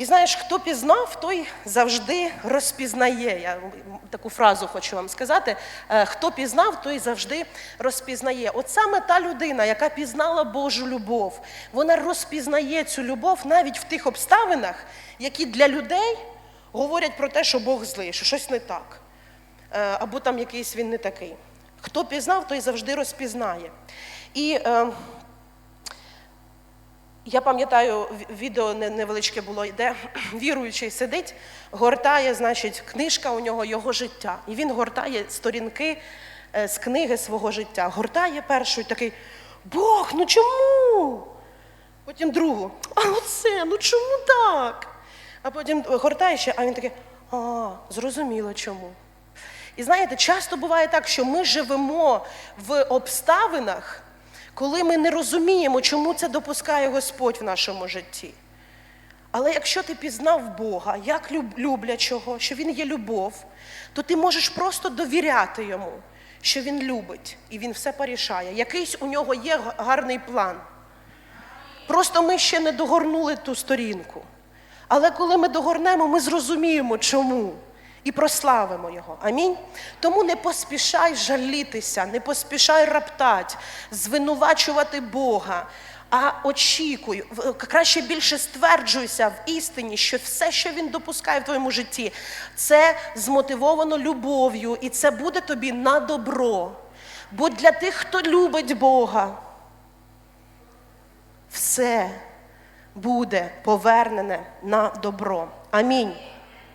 І знаєш, хто пізнав, той завжди розпізнає. Я таку фразу хочу вам сказати. Е, Хто пізнав, той завжди розпізнає. От саме та людина, яка пізнала Божу любов, вона розпізнає цю любов навіть в тих обставинах, які для людей говорять про те, що Бог злий, що щось не так. Е, Або там якийсь він не такий. Хто пізнав, той завжди розпізнає. І е, я пам'ятаю, відео невеличке було, де віруючий сидить, гортає, значить, книжка у нього його життя. І він гортає сторінки е, з книги свого життя. Гортає першу і такий: Бог, ну чому? Потім другу, а оце, ну чому так? А потім гортає ще, а він такий, а, зрозуміло чому. І знаєте, часто буває так, що ми живемо в обставинах, коли ми не розуміємо, чому це допускає Господь в нашому житті. Але якщо ти пізнав Бога як люблячого, що Він є любов, то ти можеш просто довіряти йому, що Він любить і він все порішає. Якийсь у нього є гарний план. Просто ми ще не догорнули ту сторінку. Але коли ми догорнемо, ми зрозуміємо, чому. І прославимо його. Амінь. Тому не поспішай жалітися, не поспішай раптать, звинувачувати Бога, а очікуй, краще більше стверджуйся в істині, що все, що він допускає в твоєму житті, це змотивовано любов'ю, і це буде тобі на добро. Бо для тих, хто любить Бога, все буде повернене на добро. Амінь.